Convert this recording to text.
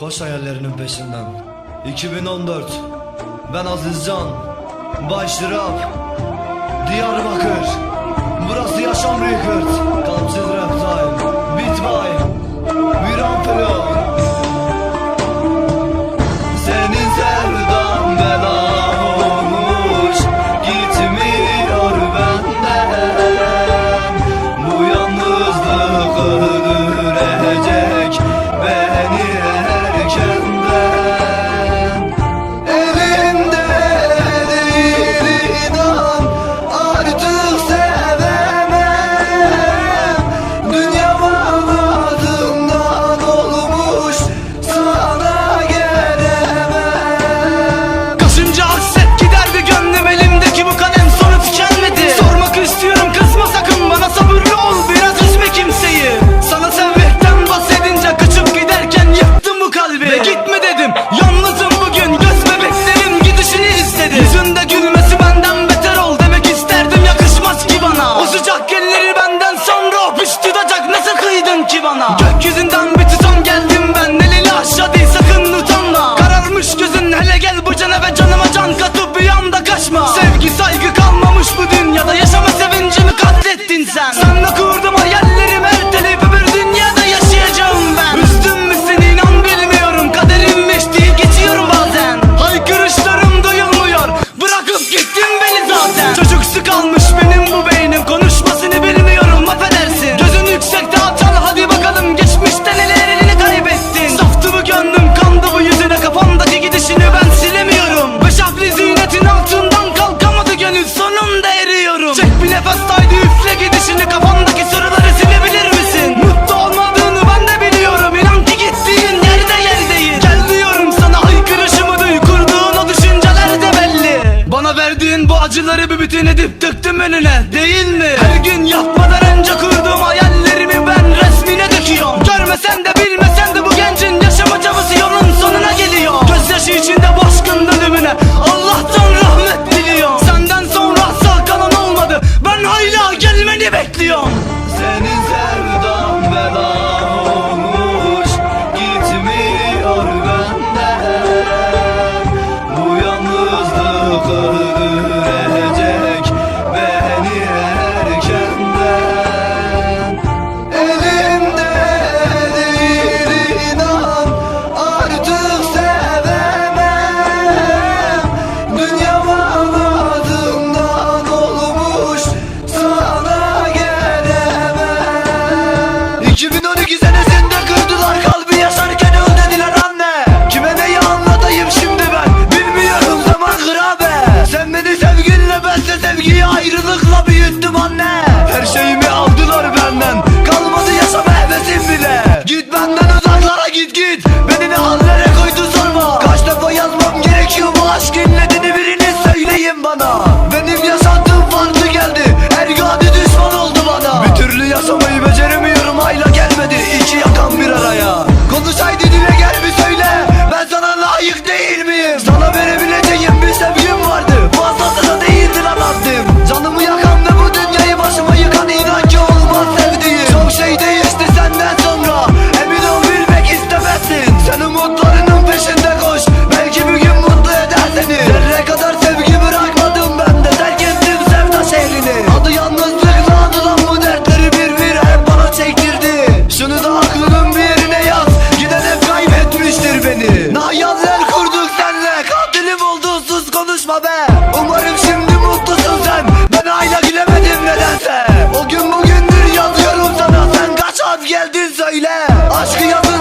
Koş hayallerinin peşinden. 2014 Ben Azizcan. Başrap Diyarbakır. Burası yaşam büyük hırt Kamçız rap time Bitmay Viran flow sana Gökyüzünden bir tutam geldim ben. nefestaydı üfle gidişini kafandaki soruları silebilir misin? Mutlu olmadığını ben de biliyorum. İnan ki gittiğin yerde yer değil. Gel diyorum sana haykırışımı duy. Kurduğun o düşünceler de belli. Bana verdiğin bu acıları bir bütün edip döktüm önüne. Değil mi? Her Herkese de yapma be. Umarım şimdi mutlusun sen. Ben hala gülemedim nedense. O gün bugündür yazıyorum sana. Sen kaç az geldin söyle. Aşkı yazın